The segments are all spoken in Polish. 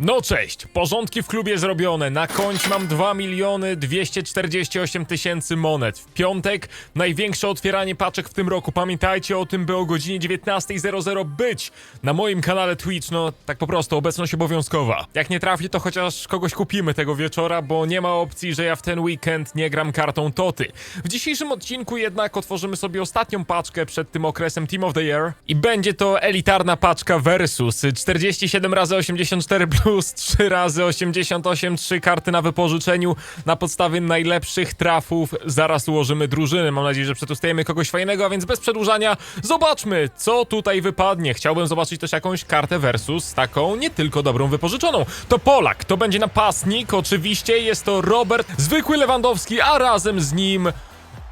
No cześć, porządki w klubie zrobione. Na koncie mam 2 miliony 248 tysięcy monet. W piątek największe otwieranie paczek w tym roku. Pamiętajcie o tym, by o godzinie 19.00 być na moim kanale Twitch. No tak po prostu, obecność obowiązkowa. Jak nie trafi, to chociaż kogoś kupimy tego wieczora, bo nie ma opcji, że ja w ten weekend nie gram kartą Toty. W dzisiejszym odcinku jednak otworzymy sobie ostatnią paczkę przed tym okresem Team of the Year. I będzie to elitarna paczka versus 47 razy 84 plus 3 razy 88, 3 karty na wypożyczeniu na podstawie najlepszych trafów. Zaraz ułożymy drużyny. Mam nadzieję, że przetestujemy kogoś fajnego, a więc bez przedłużania zobaczmy, co tutaj wypadnie. Chciałbym zobaczyć też jakąś kartę versus taką nie tylko dobrą wypożyczoną. To Polak, to będzie napastnik, oczywiście jest to Robert, zwykły Lewandowski, a razem z nim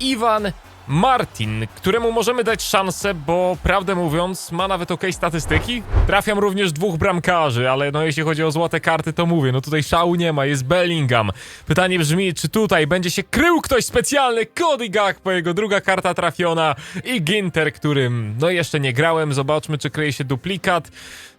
Iwan Martin, któremu możemy dać szansę, bo prawdę mówiąc, ma nawet okej statystyki. Trafiam również dwóch bramkarzy, ale no jeśli chodzi o złote karty, to mówię, no tutaj szału nie ma, jest Bellingham. Pytanie brzmi, czy tutaj będzie się krył ktoś specjalny? Cody Gakpo, jego druga karta trafiona i Ginter, którym no jeszcze nie grałem. Zobaczmy, czy kryje się duplikat.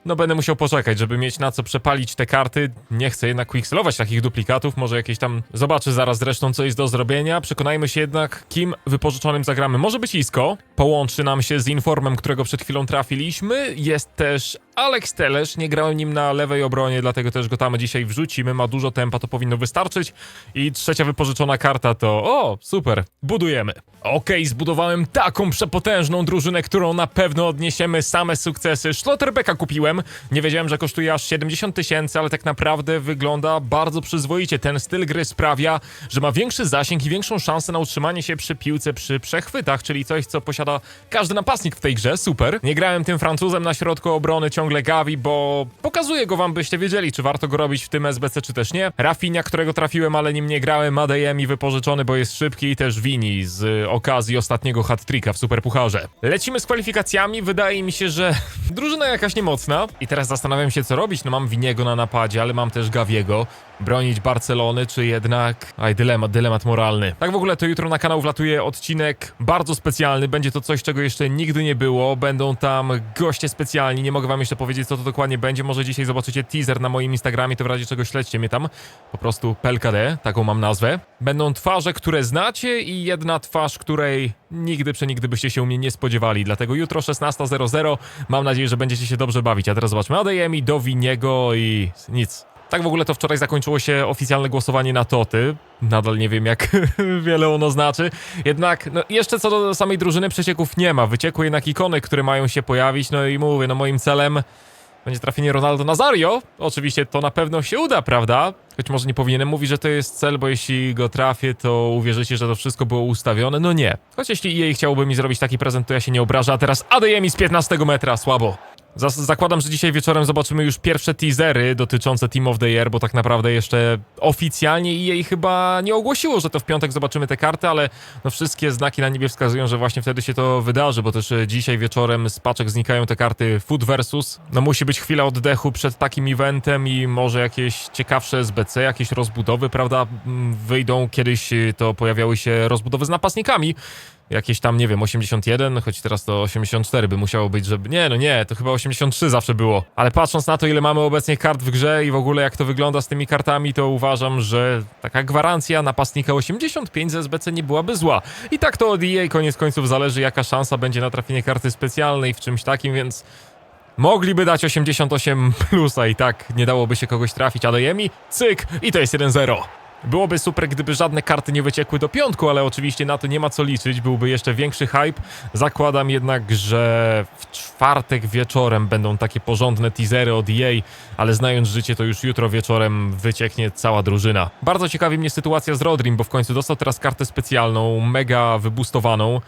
No będę musiał poczekać, żeby mieć na co przepalić te karty. Nie chcę jednak quickselować takich duplikatów, może jakieś tam... Zobaczę zaraz zresztą, co jest do zrobienia. Przekonajmy się jednak, kim wypożyczonym zagramy. Może być Isco, połączy nam się z Informem, którego przed chwilą trafiliśmy. Jest też Alex Telesz, nie grałem nim na lewej obronie, dlatego też go tam dzisiaj wrzucimy. Ma dużo tempa, to powinno wystarczyć. I trzecia wypożyczona karta to... O, super, budujemy. Okej, zbudowałem taką przepotężną drużynę, którą na pewno odniesiemy same sukcesy. Schlotterbecka kupiłem. Nie wiedziałem, że kosztuje aż 70 tysięcy, ale tak naprawdę wygląda bardzo przyzwoicie. Ten styl gry sprawia, że ma większy zasięg i większą szansę na utrzymanie się przy piłce przy przechwytach, czyli coś, co posiada każdy napastnik w tej grze. Super. Nie grałem tym Francuzem na środku obrony ciągle Gavi, bo pokazuję go wam, byście wiedzieli, czy warto go robić w tym SBC, czy też nie. Rafinha, którego trafiłem, ale nim nie grałem, Adeyemi wypożyczony, bo jest szybki i też Vini z okazji ostatniego hat-tricka w Superpucharze. Lecimy z kwalifikacjami, wydaje mi się, że drużyna jakaś niemocna i teraz zastanawiam się, co robić. No mam Winiego na napadzie, ale mam też Gaviego. Bronić Barcelony, czy jednak... Aj, dylemat, dylemat moralny. Tak w ogóle to jutro na kanał wlatuje odcinek bardzo specjalny. Będzie to coś, czego jeszcze nigdy nie było. Będą tam goście specjalni. Nie mogę wam jeszcze powiedzieć, co to dokładnie będzie. Może dzisiaj zobaczycie teaser na moim Instagramie, to w razie czego śledźcie mnie tam. Po prostu PLKD, taką mam nazwę. Będą twarze, które znacie i jedna twarz, której nigdy przenigdy byście się u mnie nie spodziewali. Dlatego jutro 16.00 mam nadzieję, że będziecie się dobrze bawić. A teraz zobaczmy Adeyemi, do Winiego i nic. Tak w ogóle to wczoraj zakończyło się oficjalne głosowanie na Toty. Nadal nie wiem, jak wiele ono znaczy. Jednak, no, jeszcze co do samej drużyny przecieków nie ma. Wyciekły jednak ikony, które mają się pojawić. No i mówię, no moim celem będzie trafienie Ronaldo Nazario. Oczywiście to na pewno się uda, prawda? Choć może nie powinienem mówić, że to jest cel, bo jeśli go trafię, to uwierzycie, że to wszystko było ustawione. No nie. Choć jeśli jej chciałoby mi zrobić taki prezent, to ja się nie obrażę. A teraz Adeyemi z 15 metra, słabo. Zakładam, że dzisiaj wieczorem zobaczymy już pierwsze teasery dotyczące Team of the Year, bo tak naprawdę jeszcze oficjalnie jej chyba nie ogłosiło, że to w piątek zobaczymy te karty, ale no wszystkie znaki na niebie wskazują, że właśnie wtedy się to wydarzy, bo też e, dzisiaj wieczorem z paczek znikają te karty Food versus. No musi być chwila oddechu przed takim eventem i może jakieś ciekawsze SBC, jakieś rozbudowy, prawda, mm, wyjdą. Kiedyś e, to pojawiały się rozbudowy z napastnikami, jakieś tam, nie wiem, 81, choć teraz to 84 by musiało być, żeby... Nie, no nie, to chyba 83 zawsze było. Ale patrząc na to, ile mamy obecnie kart w grze i w ogóle jak to wygląda z tymi kartami, to uważam, że taka gwarancja napastnika 85 z SBC nie byłaby zła. I tak to od EA koniec końców zależy, jaka szansa będzie na trafienie karty specjalnej w czymś takim, więc... Mogliby dać 88 plusa i tak nie dałoby się kogoś trafić, ale Jemi, cyk i to jest 1-0. Byłoby super, gdyby żadne karty nie wyciekły do piątku, ale oczywiście na to nie ma co liczyć, byłby jeszcze większy hype. Zakładam jednak, że w czwartek wieczorem będą takie porządne teasery od EA, ale znając życie, to już jutro wieczorem wycieknie cała drużyna. Bardzo ciekawi mnie sytuacja z Rodrim, bo w końcu dostał teraz kartę specjalną, mega wybustowaną.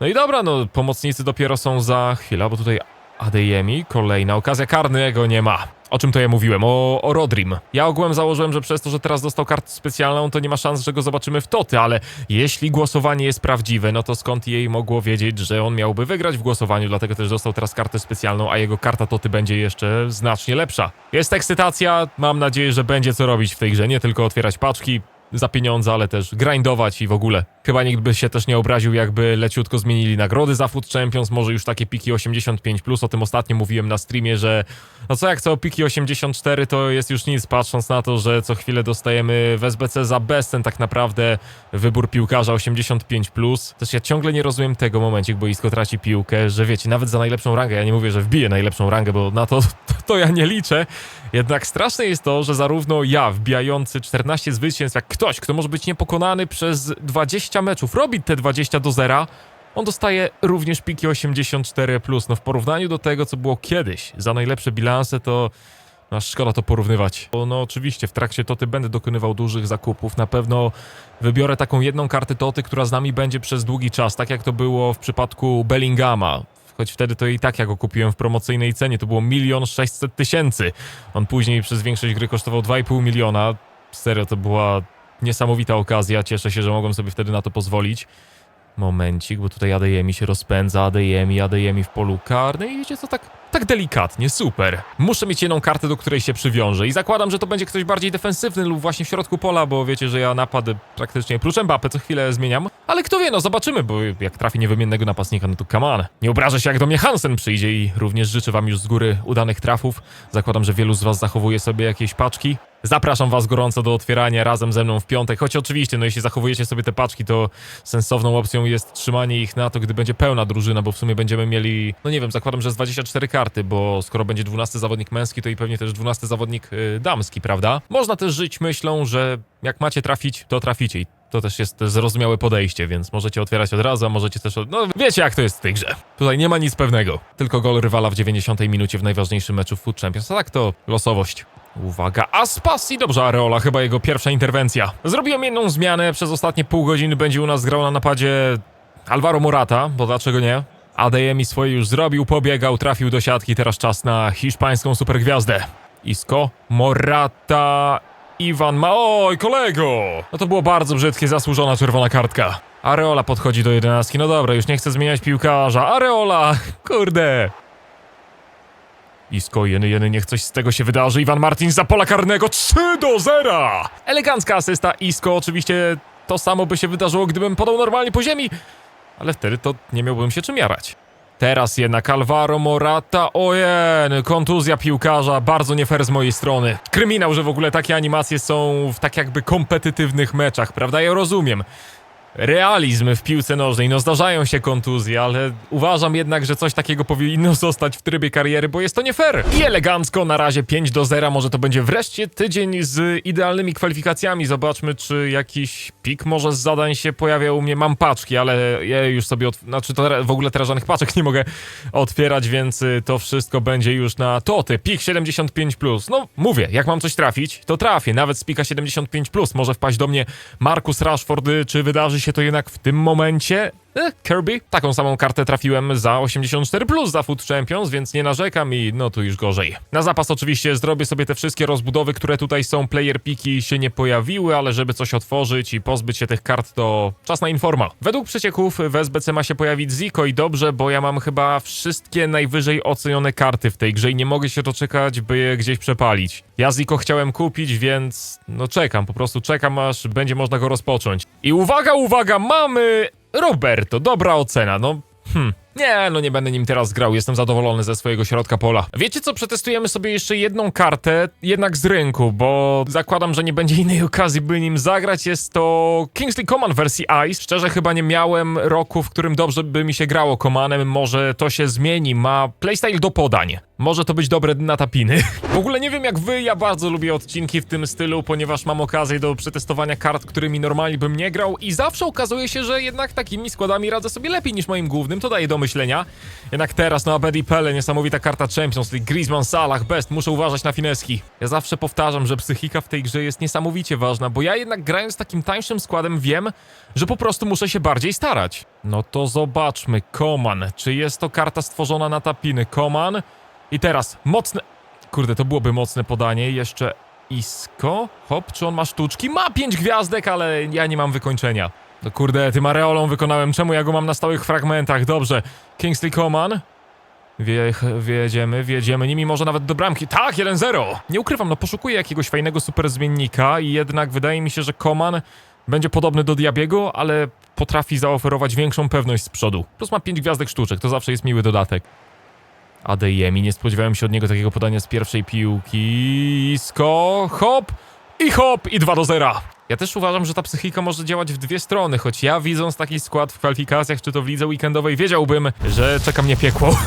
No i dobra, no pomocnicy dopiero są za chwilę, bo tutaj Adeyemi, kolejna okazja, karnego nie ma. O czym to ja mówiłem? O, o Rodrim. Ja ogółem założyłem, że przez to, że teraz dostał kartę specjalną, to nie ma szans, że go zobaczymy w Toty, ale jeśli głosowanie jest prawdziwe, no to skąd jej mogło wiedzieć, że on miałby wygrać w głosowaniu, dlatego też dostał teraz kartę specjalną, a jego karta Toty będzie jeszcze znacznie lepsza. Jest ekscytacja, mam nadzieję, że będzie co robić w tej grze, nie tylko otwierać paczki. Za pieniądze, ale też grindować i w ogóle. Chyba nikt by się też nie obraził, jakby leciutko zmienili nagrody za Food Champions, może już takie piki 85+, o tym ostatnio mówiłem na streamie, że no co jak co, piki 84 to jest już nic, patrząc na to, że co chwilę dostajemy w SBC za bezcen tak naprawdę wybór piłkarza 85+. Też ja ciągle nie rozumiem tego momencie, bo Isco traci piłkę, że wiecie, nawet za najlepszą rangę, ja nie mówię, że wbije najlepszą rangę, bo na to, to, to ja nie liczę, jednak straszne jest to, że zarówno ja, wbijający 14 zwycięstw, jak ktoś, kto może być niepokonany przez 20 meczów, robi te 20 do zera, on dostaje również piki 84+. No w porównaniu do tego, co było kiedyś, za najlepsze bilanse, to no, szkoda to porównywać. No oczywiście, w trakcie Toty będę dokonywał dużych zakupów. Na pewno wybiorę taką jedną kartę Toty, która z nami będzie przez długi czas, tak jak to było w przypadku Bellingama. Choć wtedy to i tak ja go kupiłem w promocyjnej cenie, to było milion sześćset tysięcy. On później przez większość gry kosztował 2,5 miliona. Serio, to była niesamowita okazja. Cieszę się, że mogłem sobie wtedy na to pozwolić. Momencik, bo tutaj Adeyemi się rozpędza, Adeyemi, Adeyemi w polu karnym i wiecie co, tak, tak delikatnie, super. Muszę mieć jedną kartę, do której się przywiążę i zakładam, że to będzie ktoś bardziej defensywny lub właśnie w środku pola, bo wiecie, że ja napad praktycznie prócz Mbappé co chwilę zmieniam. Ale kto wie, no zobaczymy, bo jak trafi niewymiennego napastnika, no to come on. Nie obrażę się, jak do mnie Hansen przyjdzie i również życzę wam już z góry udanych trafów. Zakładam, że wielu z was zachowuje sobie jakieś paczki. Zapraszam was gorąco do otwierania razem ze mną w piątek, choć oczywiście, no jeśli zachowujecie sobie te paczki, to sensowną opcją jest trzymanie ich na to, gdy będzie pełna drużyna, bo w sumie będziemy mieli, no nie wiem, zakładam, że z 24 bo skoro będzie 12 zawodnik męski, to i pewnie też 12 zawodnik y, damski, prawda? Można też żyć myślą, że jak macie trafić, to traficie i to też jest zrozumiałe podejście, więc możecie otwierać od razu, a możecie też. Od... No wiecie, jak to jest w tej grze. Tutaj nie ma nic pewnego. Tylko gol rywala w 90 minucie w najważniejszym meczu w Food Champions. A tak to losowość. Uwaga, Aspas i dobrze Areola, chyba jego pierwsza interwencja. Zrobiłem jedną zmianę, przez ostatnie pół godziny będzie u nas grał na napadzie Alvaro Morata, bo dlaczego nie? Adeyemi swoje już zrobił, pobiegał, trafił do siatki, teraz czas na hiszpańską supergwiazdę. Isco, Morata, Iwan ma... Oj, kolego! No to było bardzo brzydkie, zasłużona czerwona kartka. Areola podchodzi do jedenastki, no dobra, już nie chcę zmieniać piłkarza. Areola! Kurde! Isko, jeny, jeny, niech coś z tego się wydarzy. Iwan Martin za pola karnego 3 do 0! Elegancka asysta Isko, oczywiście to samo by się wydarzyło, gdybym podał normalnie po ziemi, ale wtedy to nie miałbym się czym jarać. Teraz jednak Alvaro Morata, ojen, kontuzja piłkarza, bardzo nie fair z mojej strony. Kryminał, że w ogóle takie animacje są w tak jakby kompetytywnych meczach, prawda? Ja rozumiem. Realizm w piłce nożnej, no zdarzają się kontuzje, ale uważam jednak, że coś takiego powinno zostać w trybie kariery, bo jest to nie fair. I elegancko, na razie 5 do 0, może to będzie wreszcie tydzień z idealnymi kwalifikacjami. Zobaczmy, czy jakiś pik może z zadań się pojawia u mnie. Mam paczki, ale ja już sobie, otw- znaczy to w ogóle teraz żadnych paczek nie mogę otwierać, więc y, to wszystko będzie już na toty. Pik 75+. Plus. No mówię, jak mam coś trafić, to trafię. Nawet z pika 75+. Plus. Może wpaść do mnie Marcus Rashford, y, czy wydarzy się to jednak w tym momencie? Kirby. Taką samą kartę trafiłem za 84 plus za Food Champions, więc nie narzekam i no tu już gorzej. Na zapas oczywiście zrobię sobie te wszystkie rozbudowy, które tutaj są. Player piki się nie pojawiły, ale żeby coś otworzyć i pozbyć się tych kart, to czas na informa. Według przecieków w SBC ma się pojawić Ziko i dobrze, bo ja mam chyba wszystkie najwyżej ocenione karty w tej grze i nie mogę się doczekać, by je gdzieś przepalić. Ja Ziko chciałem kupić, więc no czekam, po prostu czekam aż będzie można go rozpocząć. I uwaga, uwaga, mamy Roberto, dobra ocena, no. Hmm. Nie, no nie będę nim teraz grał, jestem zadowolony ze swojego środka pola. Wiecie co, przetestujemy sobie jeszcze jedną kartę, jednak z rynku, bo zakładam, że nie będzie innej okazji, by nim zagrać. Jest to Kingsley Coman w wersji Ice. Szczerze chyba nie miałem roku, w którym dobrze by mi się grało Comanem, może to się zmieni, ma playstyle do podań. Może to być dobre na tapiny. W ogóle nie wiem jak wy, ja bardzo lubię odcinki w tym stylu, ponieważ mam okazję do przetestowania kart, którymi normalnie bym nie grał i zawsze okazuje się, że jednak takimi składami radzę sobie lepiej niż moim głównym, to daje do myślenia. Jednak teraz, no Abedi Pele, niesamowita karta Champions League, Griezmann, Salah, Best, muszę uważać na fineski. Ja zawsze powtarzam, że psychika w tej grze jest niesamowicie ważna, bo ja jednak grając takim tańszym składem wiem, że po prostu muszę się bardziej starać. No to zobaczmy, Koman, czy jest to karta stworzona na tapiny? Koman... I teraz mocne. Kurde, to byłoby mocne podanie. Jeszcze Isko. Hop, czy on ma sztuczki? Ma pięć gwiazdek, ale ja nie mam wykończenia. No kurde, tym areolą wykonałem. Czemu ja go mam na stałych fragmentach? Dobrze. Kingsley Coman. Wie, wiedziemy, wiedziemy nimi może nawet do bramki. Tak, 1-0! Nie ukrywam, no poszukuję jakiegoś fajnego super zmiennika i jednak wydaje mi się, że Koman będzie podobny do Diabiego, ale potrafi zaoferować większą pewność z przodu. Plus ma 5 gwiazdek sztuczek, to zawsze jest miły dodatek. Adeyemi, nie spodziewałem się od niego takiego podania z pierwszej piłki. Isko, hop i hop i 2 do 0. Ja też uważam, że ta psychika może działać w dwie strony, choć ja widząc taki skład w kwalifikacjach, czy to w lidze weekendowej, wiedziałbym, że czeka mnie piekło.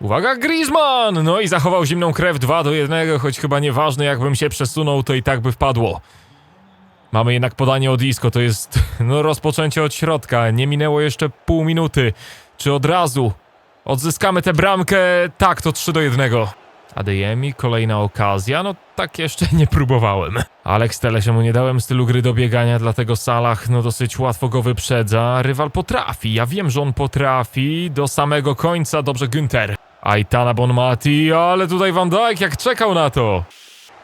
Uwaga, Griezmann! No i zachował zimną krew 2 do 1, choć chyba nieważne jakbym się przesunął, to i tak by wpadło. Mamy jednak podanie od Isco, to jest no rozpoczęcie od środka, nie minęło jeszcze pół minuty. Czy od razu odzyskamy tę bramkę? Tak, to 3 do 1. Adeyemi, kolejna okazja, no tak jeszcze nie próbowałem. Alex mu nie dałem stylu gry do biegania, dlatego Salah no dosyć łatwo go wyprzedza. Rywal potrafi, ja wiem, że on potrafi, do samego końca, dobrze Günther. Aitana Bonmati, ale tutaj Van Dijk jak czekał na to.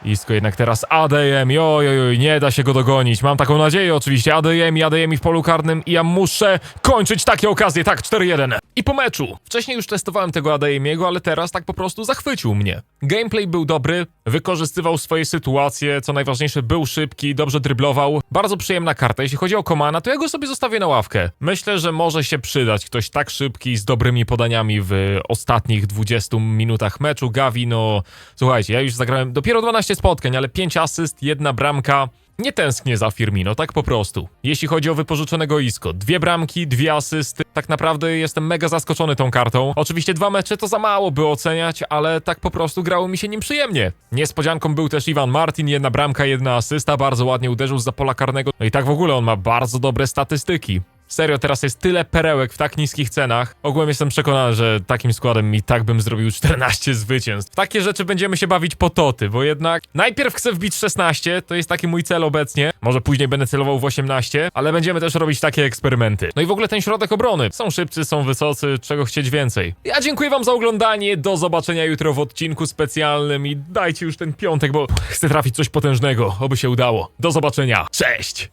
Isko jednak teraz Adeyemi, oj, oj, oj, nie da się go dogonić. Mam taką nadzieję oczywiście. Adeyemi, Adeyemi w polu karnym i ja muszę kończyć takie okazje. Tak, 4-1. I po meczu. Wcześniej już testowałem tego Adeyemiego, ale teraz tak po prostu zachwycił mnie. Gameplay był dobry, wykorzystywał swoje sytuacje, co najważniejsze był szybki, dobrze dryblował. Bardzo przyjemna karta. Jeśli chodzi o Komana, to ja go sobie zostawię na ławkę. Myślę, że może się przydać ktoś tak szybki, z dobrymi podaniami w ostatnich 20 minutach meczu. Gavi, no słuchajcie, ja już zagrałem dopiero 12 spotkań, ale 5 asyst, jedna bramka. Nie tęsknię za Firmino, tak po prostu. Jeśli chodzi o wypożyczonego Isco, dwie bramki, dwie asysty. Tak naprawdę jestem mega zaskoczony tą kartą. Oczywiście dwa mecze to za mało, by oceniać, ale tak po prostu grało mi się nim przyjemnie. Niespodzianką był też Iwan Martin, jedna bramka, jedna asysta, bardzo ładnie uderzył z pola karnego. No i tak w ogóle on ma bardzo dobre statystyki. Serio, teraz jest tyle perełek w tak niskich cenach. Ogółem jestem przekonany, że takim składem i tak bym zrobił 14 zwycięstw. W takie rzeczy będziemy się bawić po toty, bo jednak najpierw chcę wbić 16, to jest taki mój cel obecnie. Może później będę celował w 18, ale będziemy też robić takie eksperymenty. No i w ogóle ten środek obrony. Są szybcy, są wysocy, czego chcieć więcej. Ja dziękuję wam za oglądanie, do zobaczenia jutro w odcinku specjalnym i dajcie już ten piątek, bo chcę trafić coś potężnego, oby się udało. Do zobaczenia, cześć!